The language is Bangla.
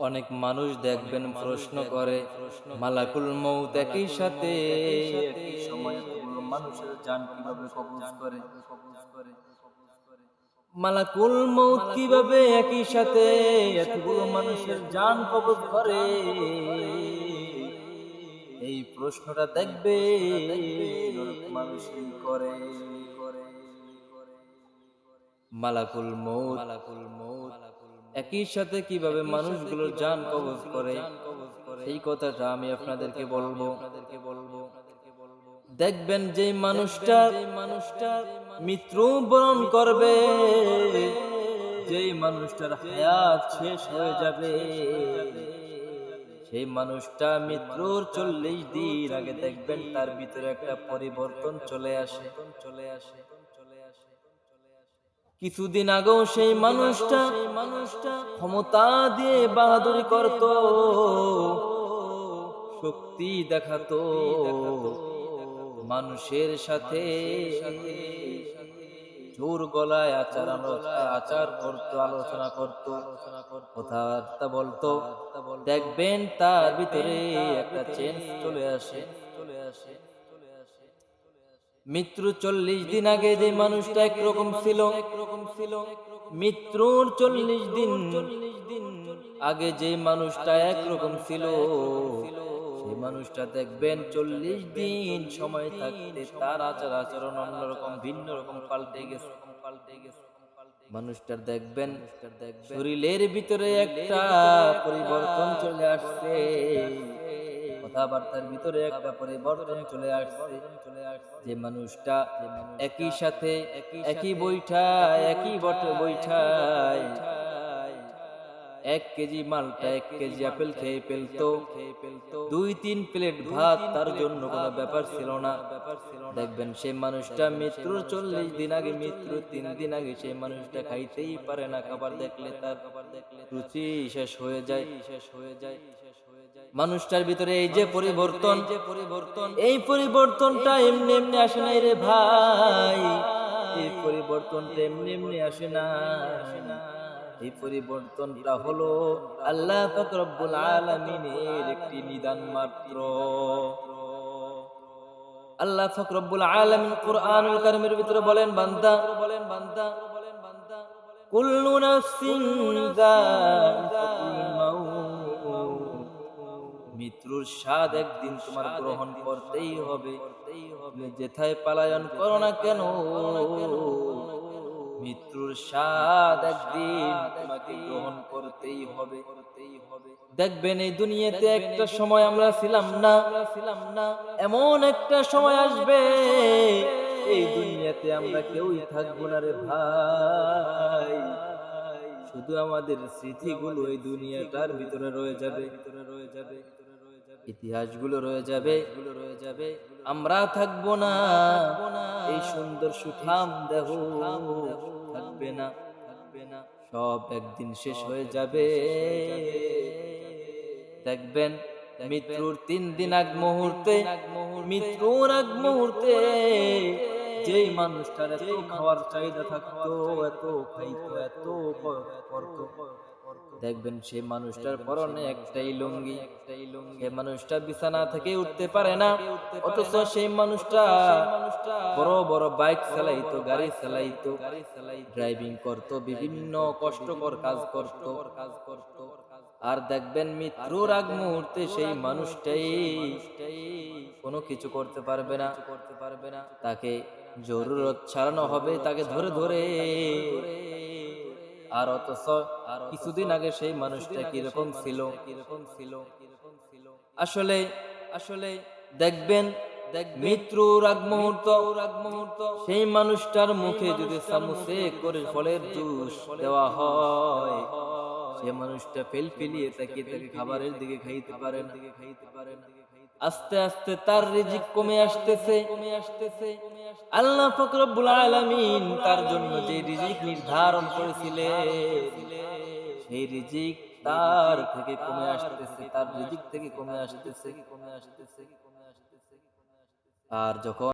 অনেক মানুষ দেখবেন প্রশ্ন করে মালাকুল মৌত একই সাথে মানুষের জান কীভাবে কবজ করে? মালাকুল মৌত কীভাবে একই সাথে এতগুলো মানুষের জান কবজ করে? এই প্রশ্নটা দেখবে মানুষই করে। মালাকুল মৌত মালাকুল মৌত একই সাথে কীভাবে মানুষগুলোর জান কবজ করে সেই কথাটা আমি আপনাদেরকে বলব। বলব। দেখবেন যে মানুষটা মানুষটা মৃত্যু বরণ করবে যেই মানুষটার হায়াত শেষ হয়ে যাবে। সেই মানুষটা মৃত্যুর চল্লিশ দিন আগে দেখবেন তার ভিতরে একটা পরিবর্তন চলে আসে। চলে আসে। কিছুদিন আগেও সেই মানুষটা মানুষটা ক্ষমতা দিয়ে বাহাদুরি করত। শক্তি দেখাতো। মানুষের সাথে জোর গলায় আচার আচার করতো, আলোচনা করতো। কথাবার্তা বলতো। দেখবেন তার ভিতরে একটা চেঞ্জ চলে আসে চলে আসে। মৃত্যু চল্লিশ দিন আগে যে মানুষটা একরকম ছিল একরকম ছিল মৃত্যুর চল্লিশ দিন চল্লিশ দিন আগে যে মানুষটা একরকম ছিল, সেই মানুষটা দেখবেন চল্লিশ দিন সময় থাকতে তার আচার আচরণ অন্যরকম ভিন্ন রকম পাল্টে গেছে পাল্টে গেছে। মানুষটার দেখবেন শরীরের ভিতরে একটা পরিবর্তন চলে আসছে। কথাবার্তার ভিতরে একটা পরিবর্তন চলে আসছে। যে মানুষটা একই সাথে, একই বৈঠায়, একই বট বৈঠায়। এক কেজি মালটা, এক কেজি আপেল খেয়ে ফেলতো। দুই, তিন প্লেট ভাত তার জন্য কোনো ব্যাপার ছিল না। দেখবেন সেই মানুষটা মৃত্যুর চল্লিশ দিন আগে, মৃত্যুর তিন দিন আগে সেই মানুষটা খাইতেই পারে না। খাবার দেখলে তার খাবার দেখলে রুচি শেষ হয়ে যায় শেষ হয়ে যায়। মানুষটার ভিতরে এই যে পরিবর্তন পরিবর্তন। এই পরিবর্তনটা এমনি এমনি আসে না রে ভাই। এই পরিবর্তনটা এমনি এমনি আসে না আসে না এই পরিবর্তনটা হলো আল্লাহ ফকরব্বুল আলমিনের একটি নিদান মাত্র। আল্লাহ ফকরব্বুল আলমিন কোরআনুল কারিমের ভিতরে বলেন বান্দা বলেন বান্দা বলেন বান্দা কুল্লু নাফসিন মৃত্যুর স্বাদ একদিন তোমার গ্রহণ করতেই হবে। যেথায় পালায়ন করো না কেন? মৃত্যুর স্বাদ একদিন তোমাকে গ্রহণ করতেই হবে। দেখবেন এই দুনিয়াতে একটা সময় আমরা ছিলাম না। ছিলাম না। এমন একটা সময় আসবে। এই দুনিয়াতে আমরা কেউই থাকব না রে ভাই। শুধু আমাদের স্মৃতিগুলো এই দুনিয়াটার ভিতরে রয়ে যাবে। ভিতরে রয়ে যাবে। ইতিহাসগুলো রয়ে যাবে। গুলো রয়ে যাবে। আমরা থাকব না। এই সুন্দর সুঠাম দেহ থাকবে না। থাকবে না। সব একদিন শেষ হয়ে যাবে। দেখবেন মৃত্যুর তিন দিন আগ মুহূর্তে মৃত্যুর আগ মুহূর্তে যেই মানুষটার এত খাওয়ার চাহিদা থাকতো এত খাইতো এত করতো। দেখবেন সেই মানুষটার পরনে একটাই লুঙ্গি। একটাই লুঙ্গি। মানুষটা বিছানা থেকে উঠতে পারে না অথচ সেই মানুষটা বড় বড় বাইক চালাইতো গাড়ি চালাইতো গাড়ি চালাই ড্রাইভিং করতো বিভিন্ন কষ্টকর কাজ করতো। কাজ করতো। আর দেখবেন মৃত্যুর আগ মুহূর্তে সেই মানুষটাই কোনো কিছু করতে পারবে না করতে পারবে না তাকে জরুরত ছাড়ানো হবে তাকে ধরে ধরে আর অথচ কিছুদিন আগে সেই মানুষটা কীরকম ছিল? কীরকম ছিল আসলে আসলে দেখবেন মৃত্যুর আগ মুহূর্ত আগ মুহূর্ত সেই মানুষটার মুখে যদি চামচে করে ফলের জুস দেওয়া হয় সে মানুষটা ফেল ফেলিয়ে তাকে তাকে খাবারের দিকে খাইতে পারেন দিকে খাইতে পারেন আস্তে আস্তে তার রিজিক কমে আসতেছে। কমে আসতেছে আল্লাহ ফকরবুল আলামিন তার জন্য যে রিজিক নির্ধারণ করেছিলেন, সেই রিজিক তার থেকে কমে আসতেছে, তার রিজিক থেকে কমে আসতেছে কমে আসতেছে কমে আসতেছে। আর যখন